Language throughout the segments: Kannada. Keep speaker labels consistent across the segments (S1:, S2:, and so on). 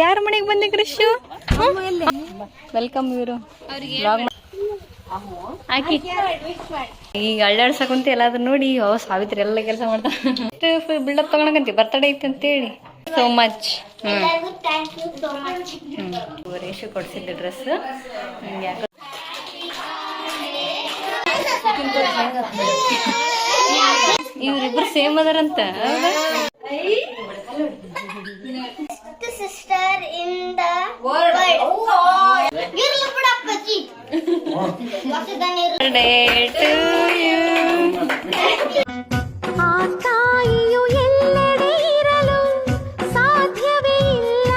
S1: ಯಾರ ಮನೆಗೆ ಬಂದೆ ಕೃಷು ವೆಲ್ಕಮ್ ಇವರು. ಈಗ ಅಳ್ಳಾಡ್ಸಕುಂತ ಎಲ್ಲಾದ್ರೂ ನೋಡಿ, ಓ, ಸಾವಿತ್ರಿ ಎಲ್ಲ ಕೆಲಸ ಮಾಡ್ತಾ ಬಿಲ್ಡಪ್ ತಗೊಳಕಂತಿ ಬರ್ತಡೇ ಐತಿ ಅಂತೇಳಿ ಸೋ ಮಚ್ ರೇಷು ಕೊಡ್ಸಿದ್ದೆ ಡ್ರೆಸ್ ಇವ್ರಿಬ್ರು ಸೇಮ್ ಅದಾರಂತ ಹೌದಾ
S2: ಸಿಸ್ಟರ್ ಇನ್ ದ ವರ್ಲ್ಡ್ ಇರ್ಲಿ ಬಿಡಪ್ಪಾಜಿ
S1: Birthday to you.
S3: ಆ ತಾಯಿಯು ಎಲ್ಲೆಡೆ ಇರಲು ಸಾಧ್ಯವೇ ಇಲ್ಲ.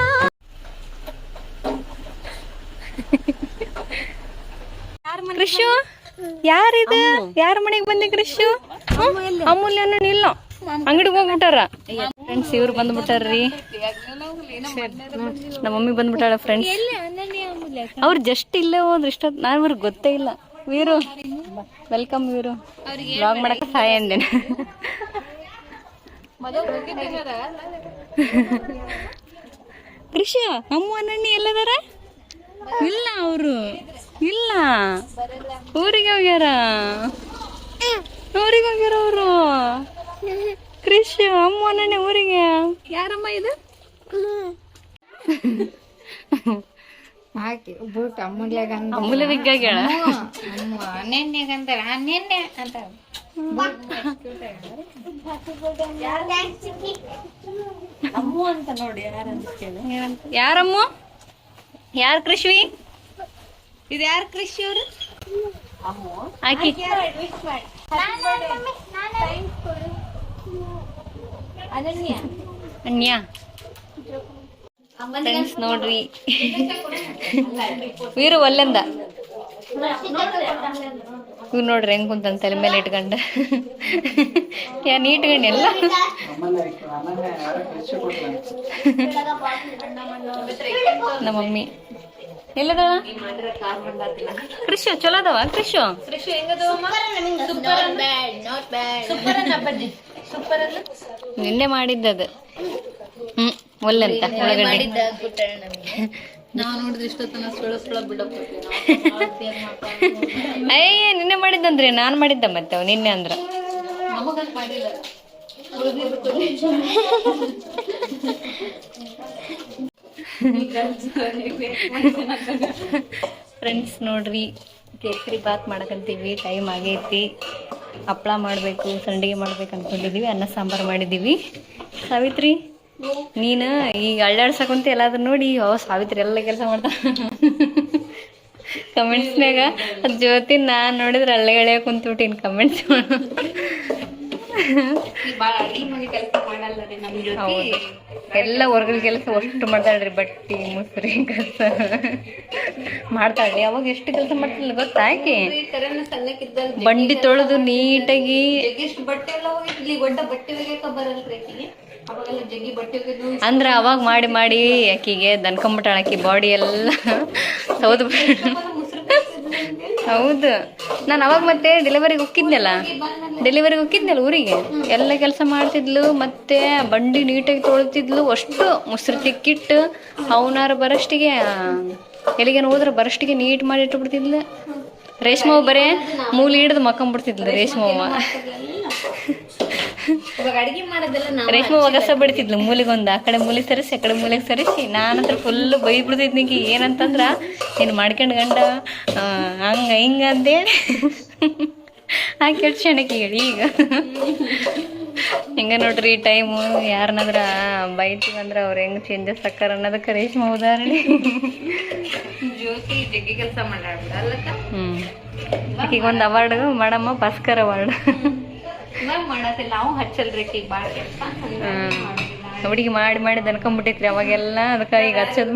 S1: ಕೃಷು ಯಾರಿದು? ಯಾರ ಮನೆಗೆ ಬಂದೆ ಕೃಷು? ಅಮೂಲ್ಯನು ಇಲ್ಲ ಅಂಗಡಿಗೆ ಹೋಗ್ಬಿಟ್ಟಾರ. ಫ್ರೆಂಡ್ಸ್ ಇವ್ರು ಬಂದ್ಬಿಟ್ಟಾರ್ರಿ. ನಮ್ಮ ಮಮ್ಮಿ ಬಂದ್ಬಿಟ್ಟಾಳ ಫ್ರೆಂಡ್ಸ್ ಅವ್ರು ಜಸ್ಟ್ ಇಲ್ಲೇ ಹೋದ್ರೆ ಇಷ್ಟೊತ್ತು ನಾನು ಇವ್ರಿಗೆ ಗೊತ್ತೇ ಇಲ್ಲ. ವೀರು ವೆಲ್ಕಮ್ ವೀರು. ಬ್ಲಾಗ್ ಮಾಡಕ್ಕೆ ಸಹಾಯ ಅಂದೇನೆ ಕೃಷಿ ಅಮ್ಮ ನಣ್ಣಿ ಎಲ್ಲದಾರ? ಇಲ್ಲ ಅವರು. ಇಲ್ಲ. ಊರಿಗೆ ಹೋಗ್ಯಾರ? ಊರಿಗೆ ಹೋಗ್ಯಾರ ಅವರು? ಕೃಷಿ ಅಮ್ಮ ನಣ್ಣೆ ಊರಿಗೆ. ಯಾರಮ್ಮ ಇದು?
S4: ಹಾಕಿ ಬೂಟ್ ನೆನ್ನೆ ಅಂತ.
S1: ಯಾರಮ್ಮ? ಯಾರ ಕೃಷಿ ಇದು ಯಾರು ಕೃಷಿ ಅವರು? ಅನನ್ಯ. ಅನ್ಯ. ಫ್ರೆಂಡ್ಸ್ ನೋಡ್ರಿ. ವೀರು ಒಲ್ಲೆಂದ? ಇವ್ ನೋಡ್ರಿ. ಹೆಂಗ್ ಕುಂತಂತ ತಲೆ ಮೇಲೆ ಇಟ್ಕೊಂಡ. ಏನ್ ನೀಟ್ಗಂಡ ಎಲ್ಲ. ನಮ್ಮ ಮಮ್ಮಿ. ಎಲ್ಲದ ಕೃಷಿ ಚಲೋ ಅದಾವ ಕೃಷಿ ನಿನ್ನೆ ಮಾಡಿದ್ದದು. ಒಲ್ಲೆಂತ ಒಳಗಡೆ. ಅಯ್ಯ ನಿನ್ನೆ ಮಾಡಿದ್ದಂದ್ರೆ ನಾನ್ ಮಾಡಿದ್ದ ಮತ್ತೆ ಅವ್ ನಿನ್ನೆ ಅಂದ್ರ. ಫ್ರೆಂಡ್ಸ್ ನೋಡ್ರಿ ಕೇಸರಿ ಬಾತ್ ಮಾಡಕಂತೀವಿ ಟೈಮ್ ಆಗೈತಿ. ಹಪ್ಪಳ ಮಾಡಬೇಕು ಸಂಡಿಗೆ ಮಾಡ್ಬೇಕು ಅನ್ಕೊಂಡಿದೀವಿ ಅನ್ನ ಸಾಂಬಾರು ಮಾಡಿದ್ದೀವಿ ಸಾವಿತ್ರಿ? ನೀನು ಈಗ ಅಳ್ಳಾಡ್ಸಕಂತ ಎಲ್ಲಾದ್ರು ನೋಡಿ ಅವ ಸಾವಿತ್ರಿ ಎಲ್ಲ ಕೆಲಸ ಮಾಡ್ತಾ. ಕಮೆಂಟ್ಸ್ನಾಗ ಅದು ಜ್ಯೋತಿ ನಾನು ನೋಡಿದ್ರೆ ಅಳ್ಳೆ ಎಳೆಯ ಕುಂತ್ಬಿಟ್ಟಿನಿ ಕಮೆಂಟ್ಸ್ ಎಲ್ಲ ಹೊರ್ಗಲ್ ಕೆಲಸ ಅಷ್ಟು ಮಾಡ್ತಾಳ್ರಿ ಬಟ್ಟಿ ಮುಸ್ರಿ ಕೆಲಸ. ಮಾಡ್ತಾಳ್ರಿ. ಅವಾಗ ಎಷ್ಟು ಕೆಲಸ ಮಾಡ್ತಿಲ್ಲ ಗೊತ್ತಾ ಆಕೆ? ಬಂಡಿ ತೊಳೆದು ನೀಟಾಗಿ ಅಂದ್ರ ಅವಾಗ ಮಾಡಿ ಮಾಡಿ ಆಕಿಗೆ ದನ್ಕೊಂಬಿಟ್ಟಾಳ ಆಕಿ ಬಾಡಿ ಎಲ್ಲ ಸೌದು ಹೌದು. ನಾನು ಅವಾಗ ಮತ್ತೆ ಡೆಲಿವರಿಗೆ ಹೋಗಿದ್ನಲ್ಲ ಡೆಲಿವರಿಗೆ ಹೋಗಿದ್ನಲ್ಲ ಊರಿಗೆ? ಎಲ್ಲ ಕೆಲಸ ಮಾಡ್ತಿದ್ಲು, ಮತ್ತೆ ಬಂಡಿ ನೀಟಾಗಿ ತೊಳಿತಿದ್ಲು, ಅಷ್ಟು ಮೊಸರು ತಿಕ್ಕಿಟ್ಟು ಅವನಾರ ಬರಷ್ಟಿಗೆ, ಎಲ್ಲಿಗೇನು ಹೋದ್ರೆ ಬರಷ್ಟಿಗೆ ನೀಟ್ ಮಾಡಿ ಇಟ್ಬಿಡ್ತಿದ್ಲು. ರೇಷ್ಮವ್ ಬರೇ ಮೂಲಿ ಹಿಡಿದು ಮಕ್ಕಂಬಿಡ್ತಿದ್ಲು ರೇಷ್ಮವ್ವ. ರೇಷ್ಮೆ ಒಗಸ ಬಿಡ್ತಿದ್ಲು ಮೂಲಿಗೊಂದು. ಆ ಕಡೆ ಮೂಲಿಗೆ ಸರಿಸಿ ಆ ಕಡೆ ಮೂಲಿಗೆ ಸರಿಸಿ. ನಾನಂತ್ರ ಫುಲ್ ಬೈ ಬಿಡ್ತಿದ್ನಿಗೆ ಏನಂತಂದ್ರ ನೀನು ಮಾಡ್ಕೊಂಡು ಗಂಡ ಹಂಗ ಹಿಂಗ ಆ ಆ ಕೆಡ್ಸಣಕ್ಕೆ ಹೇಳಿ ಈಗ. ಹೆಂಗ ನೋಡ್ರಿ ಈ ಟೈಮು ಯಾರನ್ನಾದ್ರ ಬೈತೀವಿ ಅಂದ್ರೆ ಅವ್ರು ಹೆಂಗ್ ಚೇಂಜಸ್ ಆಕಾರ ಅನ್ನೋದಕ್ಕೆ ರೇಷ್ಮೆ ಉದಾಹರಣೆ.
S4: ಜ್ಯೋತಿ ಜಗ್ಗಿ ಕೆಲಸ
S1: ಹ್ಮ್. ಆಕಿಗೆ ಒಂದು ಅವಾರ್ಡ್ ಮಾಡಮ್ಮ ಭಾಸ್ಕರ್ ಅವಾರ್ಡ್
S4: ನಾವು ಹಚ್ಚಲ್ರಿ
S1: ಹುಡುಗಿ ಮಾಡಿ ಮಾಡಿ ದನ್ಕೊಂಡ್ಬಿಟ್ಟಿತ್ರಿ ಅವಾಗೆಲ್ಲ ಅದಕ್ಕೆ ಈಗ ಹಚ್ಚದ್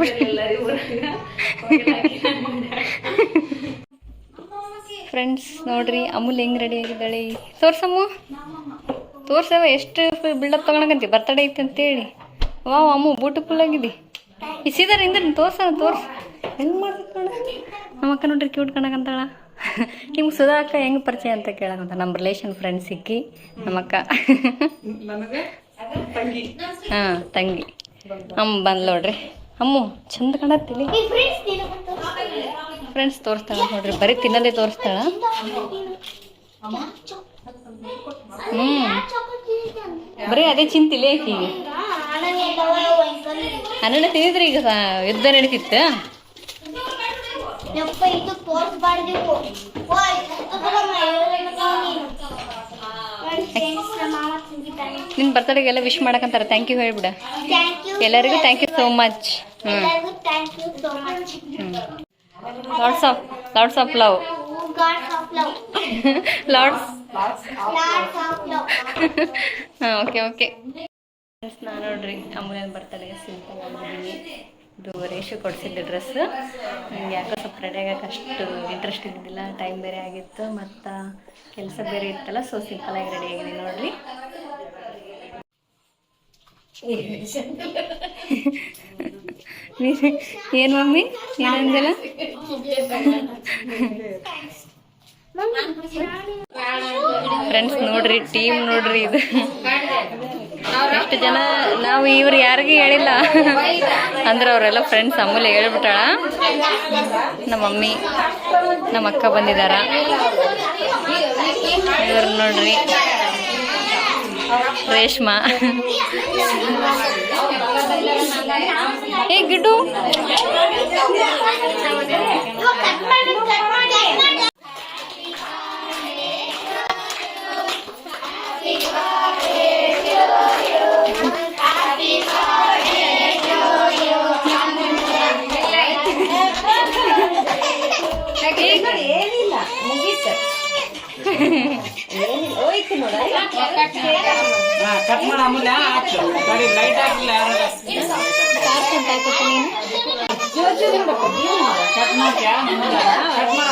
S1: ಫ್ರೆಂಡ್ಸ್ ನೋಡ್ರಿ ಅಮೂಲ್ ಹೆಂಗ್ ರೆಡಿ ಆಗಿದ್ದಾಳೆ? ತೋರ್ಸಮ್ಮು. ತೋರ್ಸವ ಎಷ್ಟು ಬಿಲ್ಡಪ್ ತಗೊಳಕಂತಿ ಬರ್ತಡೇ ಐತೆ ಅಂತೇಳಿ. ವಾವ್ ಅಮ್ಮು ಬೂಟು ಫುಲ್ ಆಗಿದೆ. ಈ ಸೀದಾ ಇಂದ್ರ ತೋರ್ಸ ತೋರ್ಸ. ಹೆಂಗ್ ಮಾಡ್ಬೇಕು ನೋಡ. ನಮ್ಮ ಅಕ್ಕ ನೋಡ್ರಿ ಕ್ಯೂಟ್ ಕಣಕಂತಾಳ ನಿಮ್ಗೆ ಸುಧಾ ಅಕ್ಕ ಹೆಂಗ್ ಪರಿಚಯ ಅಂತ ಕೇಳಕಂತ ನಮ್ಮ ರಿಲೇಷನ್ ಫ್ರೆಂಡ್ ಸಿಕ್ಕಿ ನಮ್ಮಕ್ಕ ಹಾಂ ತಂಗಿ. ಅಮ್ಮ ಬಂದ್ ನೋಡ್ರಿ. ಅಮ್ಮು ಚಂದ ಕಾಣತ್ತಿಲಿ?
S2: ಫ್ರೆಂಡ್ಸ್
S1: ತೋರಿಸ್ತಾಳ ನೋಡ್ರಿ ಬರೀ ತಿನ್ನೋದೇ ತೋರಿಸ್ತಾಳ? ಹ್ಞೂ ಬರೀ ಅದೇ ಚಿಂತಿಲ್ಲ ಆಕಿಗೆ. ಹನ್ನೆರಡು ತಿಂದಿದ್ರಿ ಈಗ ಯುದ್ಧ ನಡೀತಿತ್ತು?
S2: ಯಪ್ಪ ಇದು ಎಲ್ಲ.
S1: ನಿನ್ನ ಬರ್ತಡೆಗೆಲ್ಲ ವಿಶ್ ಮಾಡಕಂತಾರ. ಥ್ಯಾಂಕ್ ಯು ಹೇಳ್ಬಿಡ. ಎಲ್ಲರಿಗೂ
S2: thank you so much. Lots of lots of love. Lots.
S1: ಹಾಂ ಓಕೆ ಓಕೆ ನಾನು ನೋಡ್ರಿ ಅಮೂಲ್ಯನ ಬರ್ತಡೆಗೆ ಸಿಂಪಲ್ ಆಗಿದ್ದೀನಿ. ಇದು ರೇಷು ಕೊಡಿಸಿದ್ದೆ ಡ್ರೆಸ್ ನನಗೆ ಯಾಕೋ ಸ್ವಲ್ಪ ರೆಡಿ ಆಗಕ್ಕೆ ಅಷ್ಟು ಇಂಟ್ರೆಸ್ಟ್ ಇದ್ದಿಲ್ಲ ಟೈಮ್ ಬೇರೆ ಆಗಿತ್ತು ಮತ್ತು ಕೆಲಸ ಬೇರೆ ಇತ್ತಲ್ಲ ಸೊ ಸಿಂಪಲಾಗಿ ರೆಡಿ ಆಗಿದೆ ನೋಡ್ರಿ ಏನು ಮಮ್ಮಿ ಏನಂದಿಲ್ಲ ಫ್ರೆಂಡ್ಸ್ ನೋಡ್ರಿ ಟೀಮ್ ನೋಡ್ರಿ ಇದು. ಎಷ್ಟು ಜನ ನಾವು ಇವ್ರು ಯಾರಿಗೂ ಹೇಳಿಲ್ಲ. ಅಂದ್ರೆ ಅವರೆಲ್ಲ ಫ್ರೆಂಡ್ಸ್ ಅಮೂಲ್ಯ ಹೇಳ್ಬಿಟ್ಟಾಳ. ನಮ್ಮ ಮಮ್ಮಿ, ನಮ್ಮ ಅಕ್ಕ ಬಂದಿದಾರ. ಇವ್ರು ನೋಡ್ರಿ. ರೇಷ್ಮಾ. ಏ
S5: ಕಟ್ ಮಾಡ ಅಮೂಲ್ಯ ಹಾಕು ಸರಿ ಲೈಟ್ ಹಾಕಿಲ್ಲ ಕಟ್ ಮಾಡ್ತೀಯಾ ಕಟ್ ಮಾಡ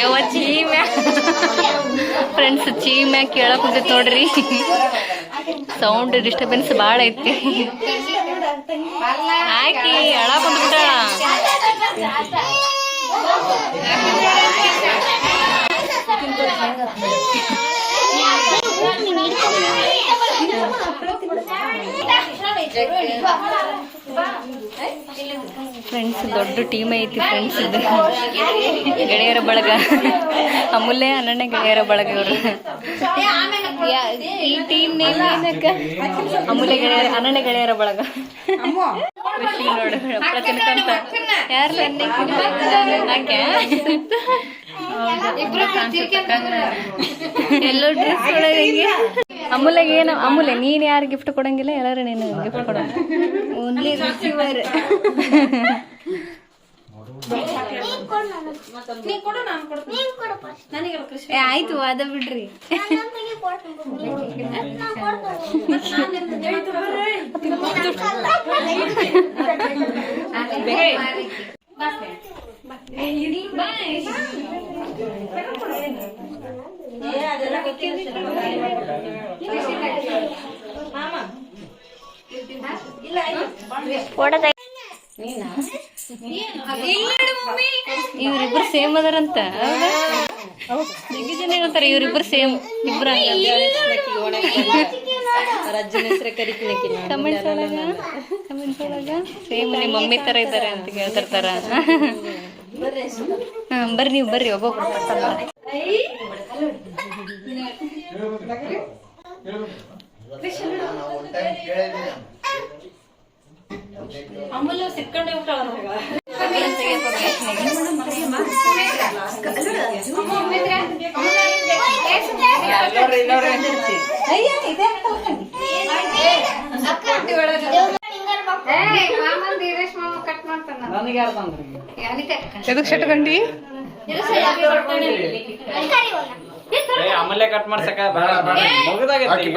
S1: ಯವ್ವ ಚೀಮ್ಯಾ. ಫ್ರೆಂಡ್ಸ್ ಚೀಮ್ಯಾ ಕೇಳಕ್ ಕುಂತೈತ್ ನೋಡ್ರಿ. ಸೌಂಡ್ ಡಿಸ್ಟರ್ಬೆನ್ಸ್ ಭಾಳ ಐತಿ. ಆಕಿ ಅಳ ಕುಂತ್ಬಿಟ್ಟಾಳ. ಫ್ರೆಂಡ್ಸ್ ದೊಡ್ಡ ಟೀಮ್ ಐತಿ ಫ್ರೆಂಡ್ಸ್ ಇದು. ಗೆಳೆಯರ ಬಳಗ. ಅಮೂಲ್ಯ ಅನನ್ಯ ಗೆಳೆಯರ ಬಳಗ ಅವರು ಈ ಟೀಮ್ ನೇಮ್ ಏನಕ್ಕ? ಅಮೂಲ್ಯ ಗೆಳೆಯರ ಅನನ್ಯ ಗೆಳೆಯರ ಬಳಗ. ಖುಷಿ ನೋಡು ಯಾರು ಎಲ್ಲೋ ಡ್ರೆಸ್ ಕೊಡೋದಂಗೆ ಅಮೂಲ್ಯಗೆ ಏನು ಅಮೂಲ್ಯ ನೀನ್ ಯಾರು ಗಿಫ್ಟ್ ಕೊಡಂಗಿಲ್ಲ ಎಲ್ಲರೂ ನೀನು ಗಿಫ್ಟ್ ಕೊಡೋಣ ಓನ್ಲಿ ರಿಸೀವರ್
S2: ನೀನ್ ಕೊಡು first.
S1: ಆಯ್ತು ಅದ ಬಿಡ್ರಿ.
S2: ನಾನ್
S1: ಇವ್ರಿಬ್ರು ಸೇಮ್ ಅದಾರಂತ. ಜನ ಇವ್ರಿಬ್ರು ಸೇಮ್. ಇಬ್ರು ಕಮೆಂಟ್ಸ್ ಒಳಗ ಕಮೆಂಟ್ಸ್ ಒಳಗ ಸೇಮ್ ನಿಮ್ಮ ಮಮ್ಮಿ ತರ ಇದ್ದಾರೆ ಅಂತ ಕೇಳ್ತಿರ್ತಾರ. ಹ್ಮ್ ಬರ್ರಿ ನೀವು ಬರ್ರಿ ಒಬ್ಬೊಬ್ರು ಪಟ್ಟಲ್ಲ
S5: ಎಲ್ಲರೂ ಇಲ್ಲವ್ರೆ
S2: ಅಕ್ಕ, ದೇವ್ರ ಹಿಂಗಾರ ಮಾಡ್ಕೊ.
S4: ಕಟ್ ಮಾಡ್ತಾನ
S5: ನನಗೆ ಯಾರು ತಂದ್ರಿ?
S1: ಎದಕ್ ಶಟ್ಕೊಂಡಿ
S5: ಅಮೂಲ್ಯ ಕಟ್ ಮಾಡ್ಸಕ ಮುಗಿದಾಗೈತಿ.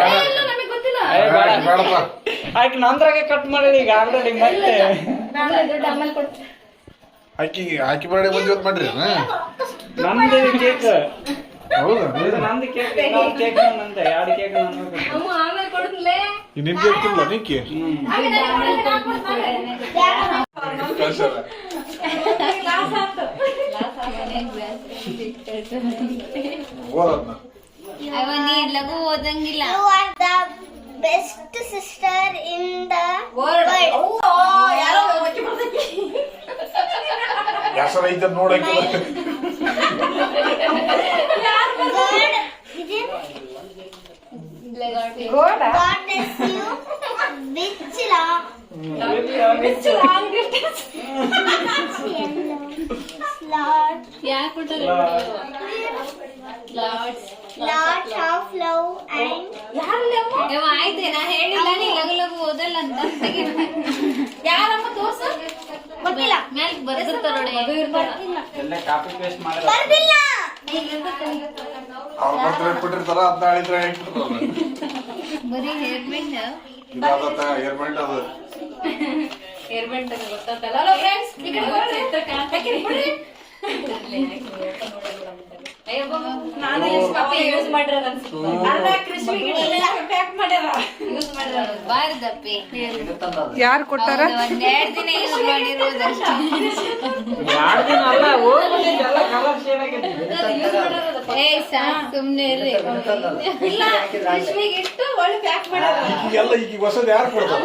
S6: ಆಕಿ
S5: ನಂದ್ರಾಗೆ ಕಟ್ ಮಾಡಿ ಈಗ ಆಲ್ರೆಡಿ ಮತ್ತೆ.
S6: ಆಕಿ ಆಕಿ ಬರ್ಡೇ ಬಂದಿವತ್ ಮಾಡ್ರಿ
S5: ನಂದು ಕೇಕ್ ನಂದು ಕೇಕ್ ಇನ್ನೊಂದು ಕೇಕ್ ನಂದೆ. ಎರಡು ಕೇಕ್ ನಂದು
S6: ನಿನ್ಗೆ ಇರ್ತಿಲ್ಲ ನಿಕ್ಕಿ ಕಳ್ಸಲ್ಲ ಓದದ್ನ
S4: ಅವ ನೀ ಲಘು ಓದಂಗಿಲ್ಲ
S2: You are the best sister in the world.
S6: ಹೆಸರು ಐತೆ ನೋಡಕ್ಕೆ
S2: God, God bless you. Which long? Lord,
S4: ಯಾಕೆ
S2: lots of love and
S4: ಯವ್ವ ಆಯ್ತು ನಾ ಹೇಳಿಲ್ಲ ನೀ ಲಗು ಲಗು ಓದಲ್ಲ ಅಂತ ಯಾರಮ್ಮ ತೋರ್ಸ
S2: ಗೊತ್ತಿಲ್ಲ
S4: ಮ್ಯಾಲ್ ಬರ್ದಿರ್ತಾರ ನೋಡಿ
S5: ಎಲ್ಲ ಕಾಪಿ ಪೇಸ್ಟ್ ಮಾಡಿದ್ರೆ
S2: ಬರ್ದಿಲ್ಲ
S6: ಅವ್ರ ಬರ್ತಾರೆ ಕೊಟ್ಟಿರ್ತಾರ ಅಂತ ಹೇಳಿದ್ರೆ ಇಟ್ಬಿಡ್ತಾರಲ್ಲ
S4: ಬರೀ ಹೇರ್ ಬ್ಯಾಂಡ್
S6: ಇದಾದತ್ತ ಏರ್ಮೆಂಟ್ ಅದು
S4: ಏರ್ಬೆಂಡ್ ಗೊತ್ತಾತಲ್ಲ ಹಲೋ ಫ್ರೆಂಡ್ಸ್ ಈ ಕಡೆ ಬರ್ರಿ ಚಿತ್ರ ಕಾಣ್ತಕ್ಕಿರಿ ನಾನು ಯೂಸ್ ಮಾಡಿರೋದು ಅನ್ಸುತ್ತೆ. ಯೂಸ್ ಮಾಡಿರೋದು
S7: ಯಾರು ಕೊಟ್ಟಾರ?
S4: ಒಂದೆರಡು ದಿನ ಯೂಸ್ ಮಾಡಿರೋದು ಏ ಸಾಕ್ ಸುಮ್ನೆ ಇರ್ರಿ. ಇಲ್ಲ ಕೃಷಿಗೆ ಇಟ್ಟು ಒಳ್ಳೆ ಪ್ಯಾಕ್
S6: ಈಗೆಲ್ಲ ಈಗ ಹೊಸದು ಯಾರು ಕೊಡ್ತಾರ?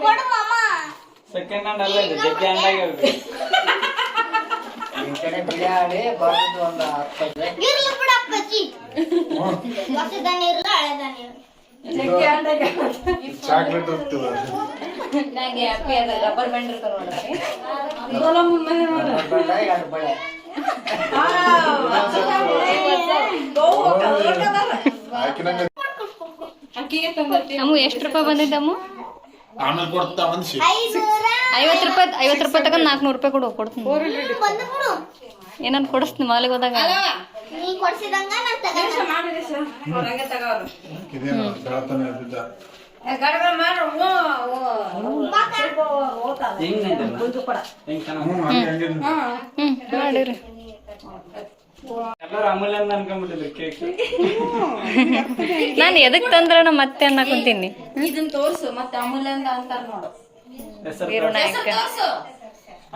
S2: ಕೊಡು ಮಾಮ.
S5: ಸೆಕೆಂಡ್ ಹ್ಯಾಂಡ್ ಅಲ್ಲ ಇದು ಜಗ್ಗೆ ಹ್ಯಾಂಡ್ ಆಗಿ
S2: ಇರ್ಲಿ ಬಿಡ ಅಪ್ಪಾಜಿ. ಹೊಸದಾನ ಇರಲ್ಲ ಹಳೆದಾನ
S6: ಚಾಕ್ಲೇಟ್ ಹೋಗ್ತದ.
S4: ನಂಗೆ ಹ್ಯಾಪಿ ಅದ ರಬ್ಬರ್ ಬ್ಯಾಂಡ್ ಇರ್ತಾವ ನೋಡ್ರಿ.
S6: ಹಾಕಿನಂಗ
S1: ಅಮ್ಮು ಎಷ್ಟು ರೂಪಾಯಿ ಬಂದಿದ್ದಮ್ಮು?
S6: ಆಮೇಲೆ ಕೊಡ್ತಾ
S1: ಐವತ್ತು ರೂಪಾಯಿ ಐವತ್ತು ರೂಪಾಯಿ ತಗೊಂಡು ನಾಲ್ಕುನೂರು ರೂಪಾಯಿ ಕೊಡು ಕೊಡ್ತೀನಿ. ಏನನ್ನ ಕೊಡಿಸ್ತೀನಿ ಮಾಲಿಗೆ ಹೋದಾಗ?
S2: ನೀ ಕೊಡ್ಸಿದಂಗ ನಾನ್ ತಗೊಂಡ
S6: ಇದೇನು ಬೆಳತನ ಇದ್ದಿದ್ದ
S5: ಹಿಂಗ್ ಐತಲ್ಲ ಹಿಂಗ್ ಚೆನ್ನಾಗ್
S6: ಹ್ಞೂ ಹಂಗೆ ಹಂಗೆ.
S1: ಹ್ಞೂ ಮಾಡಿರಿ.
S5: ಎಲ್ಲರೂ ಅಮೂಲ್ಯ ಅಂತ ಅನ್ಕೊಂಡ್ಬಿಟ್ಟಿದ್ರು ಕೇಕ್
S1: ನಾನು ಎದಕ್ ತಂದ್ರಣ ಮತ್ತೆ ಅನ್ನಕೊಂತೀನಿ
S4: ಇದನ್ನ ತೋರ್ಸು ಮತ್ತೆ ಅಮೂಲ್ಯ ಅಂತ ಅಂತಾರ ನೋಡು.
S5: ಹೆಸರು
S1: ವೀರನಾಯಕ
S4: ತೋರ್ಸು.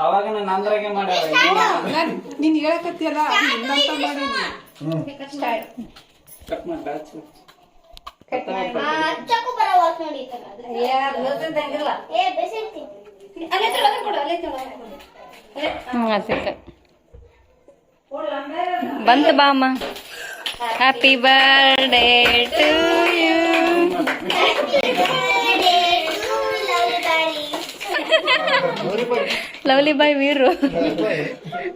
S5: ಅವಾಗ ಮಾಡ್ಯಾರ
S7: ನೀನ್ ಹೇಳಕತ್ತಿಯಲ್ಲ ನಿನ್ನಂತ ಮಾಡೀನಿ
S5: ಕಟ್ ಮಾಡಿ. ಬ್ಯಾಚ್
S2: ಹಚ್ಚಕ್ಕೂ ಬರವಲ್ತ್ ನೋಡಿ ಏ ಬೆಸಿರ್ತೀನಿ
S4: ಅಲ್ಲೇ ಕೊಡು ಅಲ್ಲೇ ಕೊಡು.
S1: ಹ್ಮ್ ಅದಕ್ಕೆ ಬಂತು ಬಾ ಅಮ್ಮ happy birthday to you lovely boy Veeru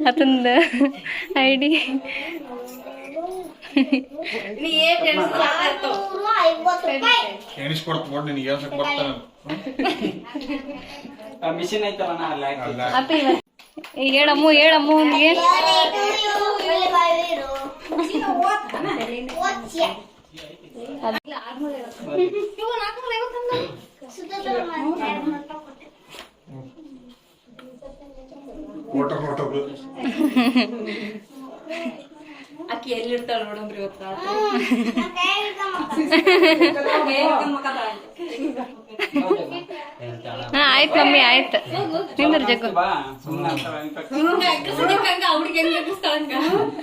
S1: ಅತಂದ ID
S4: ನೀ ಏನ್ ಎಣ್ಸ್ಕೊ ಆಯ್ತು.
S2: ಐವತ್ತು ರೂಪಾಯಿ
S6: ಎಣಿಸ್ಕೊಡ್ತು ಕೊಡ್ ನಿನಗೆ ಏಳ್ಸಕ್ ಬರ್ತಾನೆ
S5: ಮಿಷಿನ್ ಐತಲ್ಲ ನಾ ಅಲ್ಲಿ ಹಾಕಿ
S6: ಅಲ್ಲ
S1: ಹ್ಯಾಪಿ ಈಗ ಹೇಳಮ್ಮು ಹೇಳಮ್ಮು ಅವನಿಗೆ
S6: ವಾಟರ್ ವಾಟರ್
S4: ಆಕಿ ಎಲ್ಲಿರ್ತಾಳ ನೋಡಂಬ್ರಿ ಇವತ್ತು ರಾತ್ರಿ.
S1: ಹಾ ಆಯ್ತು ಮಮ್ಮಿ ಆಯ್ತು. ನಿಂದ್ರ ಜಗ್ಗು.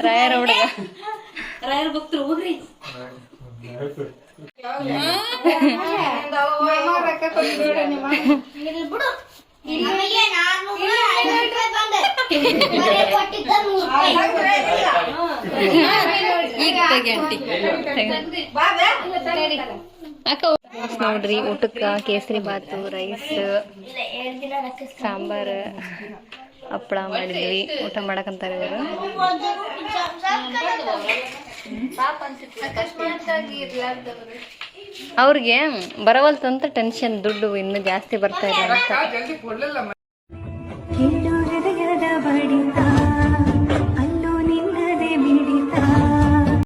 S1: ರಾಯರ ಹುಡುಗ.
S4: ರಾಯರ್ ಭಕ್ತರು ಹೋಗ್ರಿ.
S1: ಈಗ ತೆಗಿ ಆಂಟಿ ಅಕ್ಕ ನೋಡ್ರಿ ಊಟಕ್ಕ ಕೇಸರಿ ಬಾತು ರೈಸ್ ಸಾಂಬಾರ್ ಹಪ್ಪಳ ಮಾಡಿದ್ವಿ. ಊಟ ಮಾಡಕಂತಾರೆ ಇವರು. ಅವ್ರಿಗೆ ಬರವಲ್ತಂತ ಟೆನ್ಷನ್ ದುಡ್ಡು ಇನ್ನು ಜಾಸ್ತಿ ಬರ್ತಾ ಇದೆ ಅಂತ.
S3: ಕೇಳು ಹೃದಯದ ಬಡಿತ